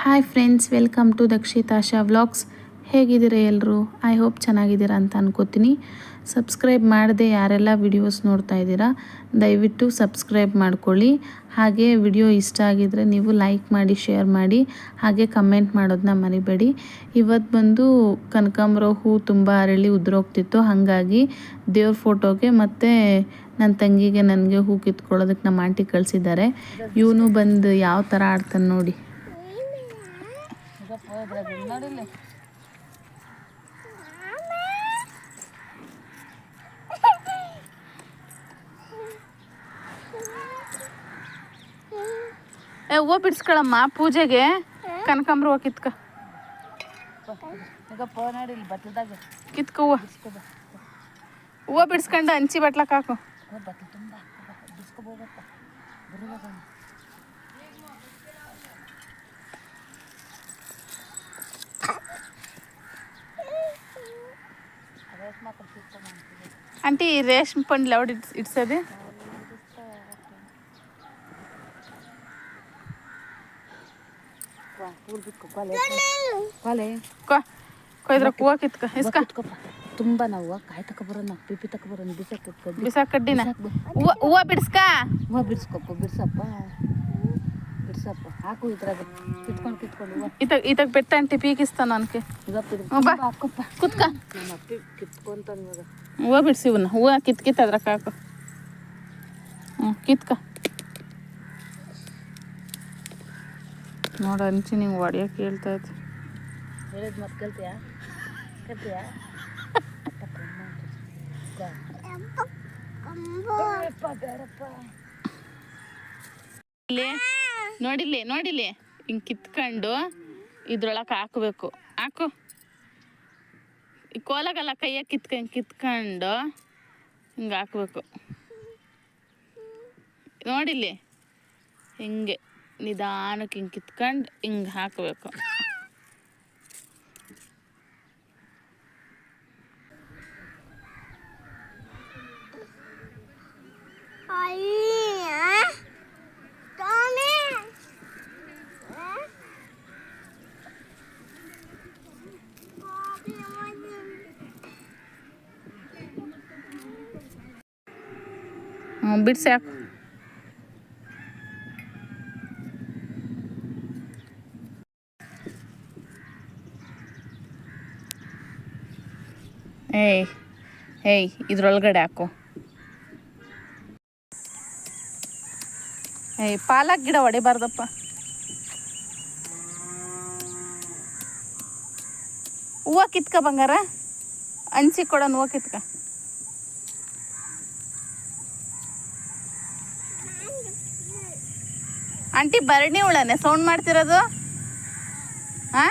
Hi friends welcome to Dakshitasha vlogs ಹೇಗಿದ್ದೀರಾ ಎಲ್ಲರೂ I hope ಚೆನ್ನಾಗಿದ್ದೀರಾ ಅಂತ ಅನ್ಕೋತೀನಿ. ಸಬ್ಸ್ಕ್ರೈಬ್ ಮಾಡದೆ ಯಾರೆಲ್ಲ ವಿಡಿಯೋಸ್ ನೋಡ್ತಾ ಇದ್ದೀರಾ, ದಯವಿಟ್ಟು ಸಬ್ಸ್ಕ್ರೈಬ್ ಮಾಡ್ಕೊಳ್ಳಿ. ಹಾಗೆ ವಿಡಿಯೋ ಇಷ್ಟ ಆಗಿದರೆ ನೀವು ಲೈಕ್ ಮಾಡಿ ಶೇರ್ ಮಾಡಿ, ಹಾಗೆ ಕಮೆಂಟ್ ಮಾಡೋದನ್ನ ಮರಿಬೇಡಿ. ಇವತ್ತು ಬಂದು ಕನಕಾಂಬರ ಹೂ ತುಂಬ ಅರಳಿ ಉದುರೋಗ್ತಿತ್ತು. ಹಾಗಾಗಿ ದೇವ್ರ ಫೋಟೋಗೆ ಮತ್ತು ನನ್ನ ತಂಗಿಗೆ ನನಗೆ ಹೂ ಕಿತ್ಕೊಳ್ಳೋದಕ್ಕೆ ನಮ್ಮ ಆಂಟಿ ಕಳಿಸಿದ್ದಾರೆ. ಇವನು ಬಂದು ಯಾವ ಥರ ಆಡ್ತಾನೆ ನೋಡಿ. ಏ ಹೂವು ಬಿಡಿಸ್ಕೊಳಮ್ಮ ಪೂಜೆಗೆ. ಕನಕಾಂಬ್ರ ಹೂವು ಕಿತ್ಕ. ಇಲ್ಲಿ ಬತ್ತದಾಗ ಕಿತ್ಕ ಹೂವು. ಹೂವು ಬಿಡಿಸ್ಕೊಂಡು ಹಂಚಿ ಬಟ್ಲಕ್ಕೆ ಹಾಕು. ಬತ್ತಲ ತುಂಬ ಬಿಸ್ಕೊಬೋದಪ್ಪ. ಬರುವಾಗ ರೇಷ್ಮೆ ಕೊಡ್ತಿತ್ತು ಆಂಟಿ ರೇಷ್ಮೆ ಪಂಡ್ಲ ಯಾವ್ದು ಇಡ್ಸ್ ಇಡ್ಸೋದು ಪೂಲ್ ಬಿಕ್ಕು ಕೊಲೆ ಕೊಲೆ ಕೊ ಕೊಯ್ದ್ರ ಹೂವು ಕಿತ್ಕ ಇಸ್ಕ ಇಸ್ಕೊಪ್ಪ ತುಂಬ ನಾವು ಕಾಯಿ ತಕ ಬರೋಣ ಪಿಪಿ ತಕ ಬರೋಣ ಬಿಸಕ್ ಕುತ್ಕೊಂಡು ಬಿಸಾಕ್ ಕಡ್ಡಿನ ಹೂವು ಹೂವು ಬಿಡಿಸ್ಕ ಹೂವು ಬಿಡ್ಸ್ಕೊಪ್ಪ ಬಿಡ್ಸಪ್ಪ ಬಿಡ್ಸಪ್ಪ ಹಾಕು ಇದ್ರಾಗ. ಕಿತ್ಕೊಂಡು ಕಿತ್ಕೊಂಡು ಹೂವು ಈತ ಈತಗ್ ಬೆಟ್ಟ ಆಂಟಿ ಪೀಕಿಸ್ತಾನ ಅನ್ಕೆ ಇವತ್ತು ಇದು ಹ್ಞೂ ಬಾ. ತುಂಬ ಹಾಕಪ್ಪ. ಕುತ್ಕ. ನಮ್ಮ ಅಪ್ಪಿ ಕಿತ್ಕೊಂತಾನೆ ಇವಾಗ ಹೂವು ಬಿಡಿಸಿ ಇವನ್ನ ಹೂವು ಕಿತ್ ಕಿತ್ ಅದ್ರಕ್ಕೆ ಹಾಕು. ಹ್ಞೂ ಕಿತ್ಕ. ನೋಡು ಹಂಚಿ ನಿಂಗೆ ಹೊಡಿಯೋಕೆ ಹೇಳ್ತಾ ಇದ್ದೆ. ಹೇಳಿದ್ ಮತ್ತೆ ಕೇಳ್ತೀಯಾ? ಕೇಳ್ತೀಯಾ? ಬೇಡಪ್ಪ. ಇಲ್ಲಿ ನೋಡಿಲ್ಲಿ ನೋಡಿಲಿ ಹಿಂಗೆ ಕಿತ್ಕೊಂಡು ಇದ್ರೊಳಗೆ ಹಾಕಬೇಕು. ಹಾಕು. ಈ ಕೋಲಾಗಲ್ಲ ಕೈಯಾಗ ಕಿತ್ಕೊಂಡು ಕಿತ್ಕೊಂಡು ಹಿಂಗೆ ಹಾಕ್ಬೇಕು. ಹಿಂಗೆ ನಿಧಾನಕ್ಕೆ ಹಿಂಗೆ ಕಿತ್ಕೊಂಡು ಹಿಂಗೆ ಹಾಕಬೇಕು. ಹ್ಞೂ ಬಿಡ್ಸಿ ಹಾಕು. ಏಯ್ ಏಯ್, ಇದ್ರೊಳಗಡೆ ಹಾಕು. ಏಯ್, ಪಾಲಕ್ ಗಿಡ ಹೊಡಿಬಾರ್ದಪ್ಪ. ಹೂವು ಕಿತ್ಕ ಬಂಗಾರ? ಅಂಚಿ ಕೊಡೋಣ ಹೂವು ಕಿತ್ಕ. ಆಂಟಿ ಭರಣಿ ಉಳನೆ ಸೌಂಡ್ ಮಾಡ್ತಿರೋದು? ಹಾ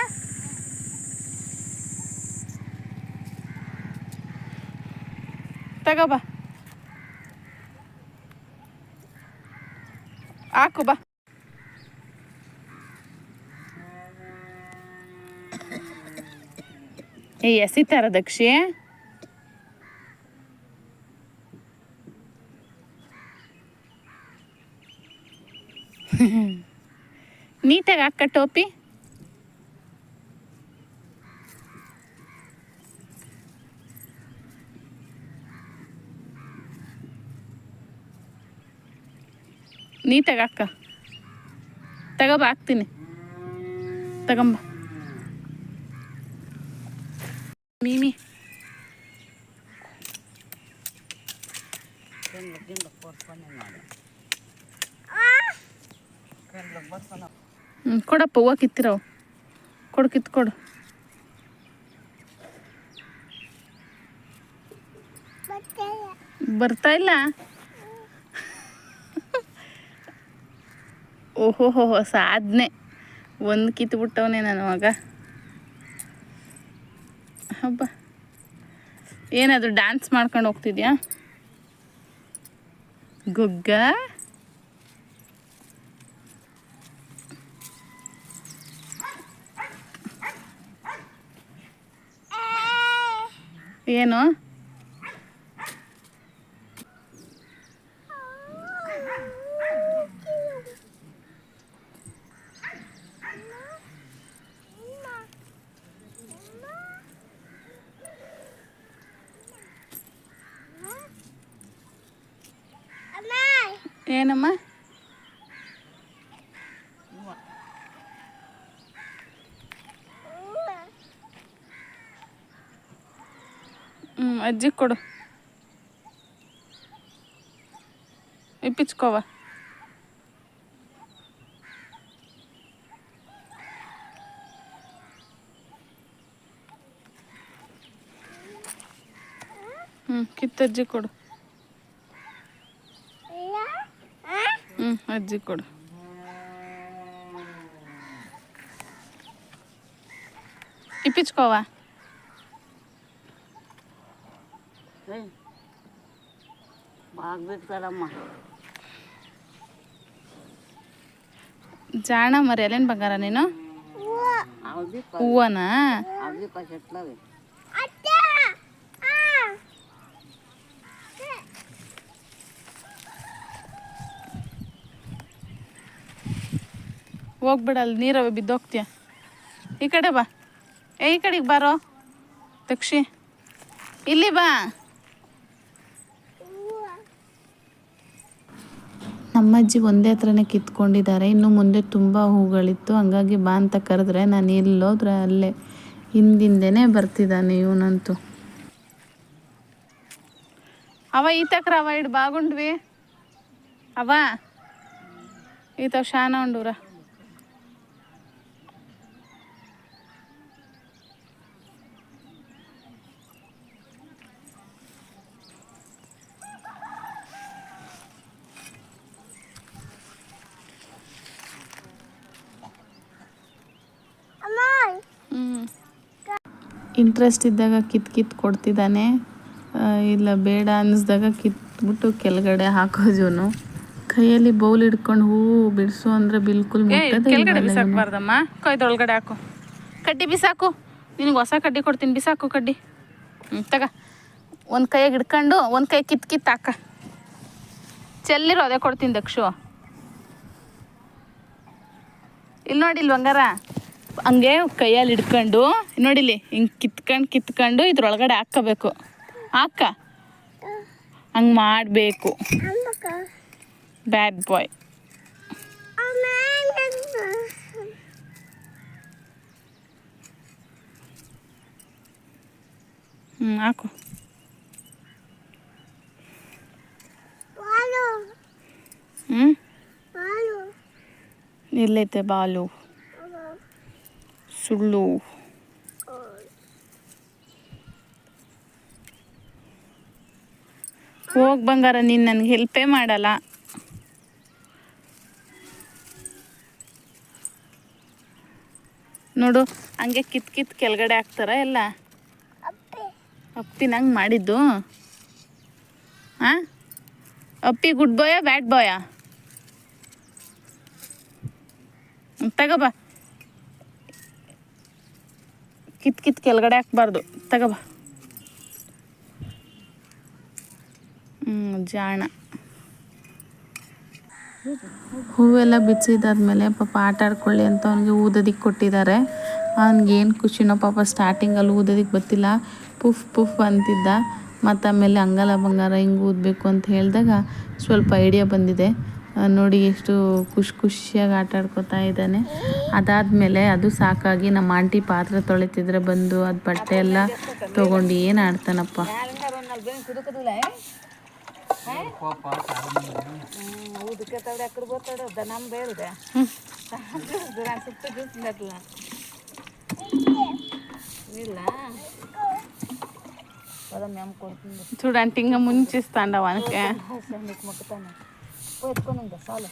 ತಗೋಬಾ ಹಾಕು ಬಾ. ಏ ಎಸಿತಾರ ದಕ್ಷಿ. ನೀಟಾಗಿ ಹಾಕ ಟೋಪಿ. ನೀಟಾಗಿ ಹಾಕ ತಗೋಬ ಹಾಕ್ತೀನಿ. ತಗೊಂಬ. ಮೀಮಿ. ಕೆಂಗ್ಲ ಹ್ಞೂ ಕೊಡಪ್ಪ, ಹೂವು ಕಿತ್ತಿರವು ಕೊಡು ಕಿತ್ಕೊಡು ಬರ್ತಾ ಇಲ್ಲ? ಓಹೋ, ಹೋ ಸಾಧನೆ. ಒಂದು ಕಿತ್ಬಿಟ್ಟವನೇ ನಾನು ಮಗ ಹಬ್ಬ. ಏನದು ಡ್ಯಾನ್ಸ್ ಮಾಡ್ಕೊಂಡು ಹೋಗ್ತಿದ್ಯಾ? ಗುಗ್ಗ? ಏನು ಏನಮ್ಮ ಅಜ್ಜಿ ಕೊಡು. ಇಪ್ಪಿಚ್ಕೋವ. ಹ್ಞೂ ಕಿತ್ತಜ್ಜಿ ಕೊಡು. ಹ್ಞೂ ಅಜ್ಜಿ ಕೊಡು. ಇಪ್ಪಿಚ್ಕೋವ. ಆಗ್ಬಿಡ್ತಾರಮ್ಮ ಜಾಣ ಮರಿ ಅಲ್ಲೇನು ಬಂಗಾರ ನೀನು? ಅವಧಿ ಹೂವನ? ಅವಧಿ ಹೋಗ್ಬಿಡ ಅಲ್ಲಿ ನೀರವೆ ಬಿದ್ದೋಗ್ತೀಯ? ಈ ಕಡೆ ಬಾ. ಏ ಈ ಕಡೆಗೆ ಬಾರೋ. ತಕ್ಷಿ ಇಲ್ಲಿ ಬಾ. ನಮ್ಮಜ್ಜಿ ಒಂದೇ ಹತ್ರನೇ ಕಿತ್ಕೊಂಡಿದ್ದಾರೆ. ಇನ್ನು ಮುಂದೆ ತುಂಬ ಹೂಗಳಿತ್ತು. ಹಂಗಾಗಿ ಬಾ ಅಂತ ಕರೆದ್ರೆ ನಾನು ಇಲ್ಲೋದ್ರೆ ಅಲ್ಲೇ ಹಿಂದಿಂದೇನೆ ಬರ್ತಿದ್ದಾನೆ ಇವನಂತೂ. ಅವ ಈತಕ್ರ ಅವ ಇಡ್, ಬಾಗುಂಡ್ವಿ. ಅವ. ಈತ ಶಾನ ಉಂಡೂರ. ಇಂಟ್ರೆಸ್ಟ್ ಇದ್ದಾಗ ಕಿತ್ ಕಿತ್ ಕೊಡ್ತಿದ್ದಾನೆ. ಇಲ್ಲ ಬೇಡ ಅನ್ನಿಸ್ದಾಗ ಕಿತ್ಬಿಟ್ಟು ಕೆಳಗಡೆ ಹಾಕೋದು ಕೈಯಲ್ಲಿ ಬೌಲ್ ಹಿಡ್ಕೊಂಡು ಹೂ ಬಿಡಿಸು ಅಂದ್ರೆ ಬಿಲ್ಕುಲ್ ಒಳಗಡೆ ಕೆಳಗಡೆ ಬಿಸಾಕಬಾರ್ದಮ್ಮ. ಹಾಕು. ಕಡ್ಡಿ ಬಿಸಾಕು. ನಿನಗೆ ಹೊಸ ಕಡ್ಡಿ ಕೊಡ್ತೀನಿ. ಬಿಸಾಕು ಕಡ್ಡಿ. ತಗ. ಒಂದು ಕೈಯಾಗ ಹಿಡ್ಕೊಂಡು ಒಂದು ಕೈ ಕಿತ್ ಕಿತ್ ಹಾಕ. ಚೆಲ್ಲಿರೋ ಅದೇ ಕೊಡ್ತೀನಿ ದಕ್ಷು ಇಲ್ಲಿ ನೋಡಿಲ್ ಬಂಗಾರ? ಹಂಗೆ ಕೈಯಲ್ಲಿ ಹಿಡ್ಕೊಂಡು ನೋಡಿಲಿ ಹಿಂಗೆ ಕಿತ್ಕೊಂಡು ಕಿತ್ಕೊಂಡು ಇದ್ರೊಳಗಡೆ ಹಾಕ್ಕೋಬೇಕು. ಹಾಕ. ಹಂಗೆ ಮಾಡಬೇಕು. ಬ್ಯಾಡ್ ಬಾಯ್ ಹ್ಞೂ ಹಾಕು. ಹ್ಞೂ ಎಲ್ಲೈತೆ ಬಾಲು. ಸುಳ್ಳು. ಹೋಗ್ ಬಂಗಾರ ನೀನು ನನಗೆ ಹೆಲ್ಪೇ ಮಾಡಲ್ಲ. ನೋಡು ಹಂಗೆ ಕಿತ್ ಕಿತ್ ಕೆಳಗಡೆ ಹಾಕ್ತಾರ ಎಲ್ಲ? ಅಪ್ಪಿ. ನಂಗೆ ಮಾಡಿದ್ದು? ಹಾಂ ಅಪ್ಪಿ ಗುಡ್ ಬಾಯ ಬ್ಯಾಡ್ ಬಾಯ ತಗೋಬಾ ಕಿತ್ ಕಿತ್ ಕೆಳಗಡೆ ಹಾಕ್ಬಾರ್ದು. ತಗೋಬಾ ಜಾಣ. ಹೂವೆಲ್ಲ ಬಿಚ್ಚಿದಾದ್ಮೇಲೆ ಪಾಪ ಆಟ ಆಡ್ಕೊಳ್ಳಿ ಅಂತ ಅವ್ನಿಗೆ ಊದೋದಿಕ್ಕೆ ಕೊಟ್ಟಿದ್ದಾರೆ. ಅವ್ನಿಗೆ ಏನು ಖುಷಿನೋ ಪಾಪ ಸ್ಟಾರ್ಟಿಂಗಲ್ಲಿ ಊದೋದಿಕ್ಕೆ ಗೊತ್ತಿಲ್ಲ. ಪುಫ್ ಪುಫ್ ಅಂತಿದ್ದ. ಮತ್ತು ಆಮೇಲೆ ಅಂಗಲ ಬಂಗಾರ ಹಿಂಗೆ ಊದಬೇಕು ಅಂತ ಹೇಳಿದಾಗ ಸ್ವಲ್ಪ ಐಡಿಯಾ ಬಂದಿದೆ. ನೋಡಿ ಎಷ್ಟು ಖುಷಿ ಖುಷಿಯಾಗಿ ಆಟ ಆಡ್ಕೊತಾ ಇದ್ದಾನೆ ಅದಾದಮೇಲೆ ಅದು ಸಾಕಾಗಿ ನಮ್ಮ ಆಂಟಿ ಪಾತ್ರೆ ತೊಳಿತಿದ್ರೆ ಬಂದು ಅದು ಬಟ್ಟೆ ಎಲ್ಲ ತೊಗೊಂಡು ಏನು ಆಡ್ತಾನಪ್ಪ ಕುದುಕದಿಲ್ಲ ಊದಕ್ಕೆ ತಗಡೆ ಅಕ್ಕಡೆ ಬೋತಾಡ ನಮ್ಮ ಬೇಡಿದೆ ಸುತ್ತ ಗಿಸ್ಲತ್ತಲ್ಲ ಇಲ್ಲ ಪದ ಮ್ಯಾಮ್ ಕೊಡ್ತೀನಿ చూడండి ఇంకా ముంచిస్తాండ వానికి నీకు మొక్కుతాను పోయి ఎత్తుకొని చాలు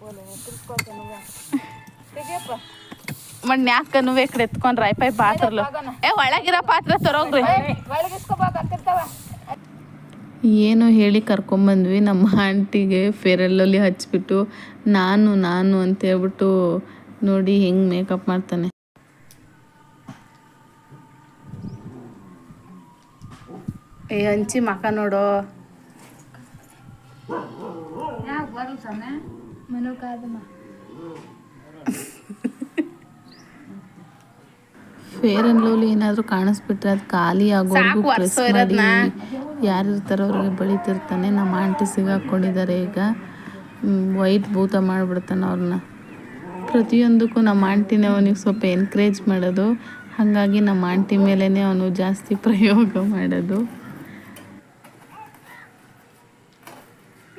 పోలే తిరుక్కోవచ్చు నువ్వే ತೆಗಿಯಪ್ಪ మరి ನ್ಯಾಕ నువ్వు ఇక్కడ ఎత్తుకొని రాయిపోయి పాత్రలు ఏ ಒಳಗಿರೋ ಪಾತ್ರೆ ತರೋಗ್ರಿ ಒಳಗಿಸ್ಕೋಬೇಕು ಹಾಕಿರ್ತಾವ ಏನು ಹೇಳಿ ಕರ್ಕೊಂಬಂದ್ವಿ ನಮ್ಮ ಆಂಟಿಗೆ ಫೇರಲ್ಲಲ್ಲಿ ಹಚ್ಬಿಟ್ಟು ನಾನು ನಾನು ಅಂತ ಹೇಳ್ಬಿಟ್ಟು ನೋಡಿ ಹೆಂಗೆ ಮೇಕಪ್ ಮಾಡ್ತಾನೆ ಏ ಹಂಚಿ ಮಕ ನೋಡು ಯಾಕೆ ಬರಲ್ಲ ಫೇರ್ ಅಂಡ್ ಲವ್ಲಿ ಏನಾದರೂ ಕಾಣಿಸ್ಬಿಟ್ರೆ ಅದು ಖಾಲಿ ಆಗೋದು ಪ್ರೆಸ್ ಮಾಡಿ. ಯಾರಿರ್ತಾರೋ ಅವ್ರಿಗೆ ಬಳಿತಿರ್ತಾನೆ. ನಮ್ಮ ಆಂಟಿ ಸಿಗಾಕೊಂಡಿದ್ದಾರೆ ಈಗ. ವೈಟ್ ಭೂತ ಮಾಡಿಬಿಡ್ತಾನೆ ಅವ್ರನ್ನ ಪ್ರತಿಯೊಂದಕ್ಕೂ ನಮ್ಮ ಆಂಟಿನೇ ಅವನಿಗೆ ಸ್ವಲ್ಪ ಎನ್ಕರೇಜ್ ಮಾಡೋದು. ಹಾಗಾಗಿ ನಮ್ಮ ಆಂಟಿ ಮೇಲೇ ಅವನು ಜಾಸ್ತಿ ಪ್ರಯೋಗ ಮಾಡೋದು.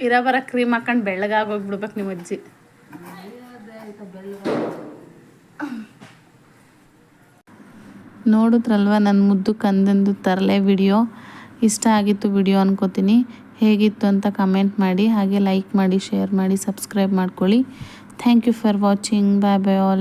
ಇರೋ ಬರ ಕ್ರೀಮ್ ಹಾಕೊಂಡು ಬೆಳ್ಳಗಾಗೋಗ್ಬಿಡ್ಬೇಕು ನಿಮ್ಮ ಅಜ್ಜಿ. ನೋಡಿದ್ರಲ್ವ ನನ್ನ ಮುದ್ದು ಕಂದಂದು ತರಲೆ ವಿಡಿಯೋ? ಇಷ್ಟ ಆಗಿತ್ತು ವಿಡಿಯೋ ಅನ್ಕೋತೀನಿ. ಹೇಗಿತ್ತು ಅಂತ ಕಮೆಂಟ್ ಮಾಡಿ, ಹಾಗೆ ಲೈಕ್ ಮಾಡಿ ಶೇರ್ ಮಾಡಿ ಸಬ್ಸ್ಕ್ರೈಬ್ ಮಾಡ್ಕೊಳ್ಳಿ. Thank you for watching bye bye all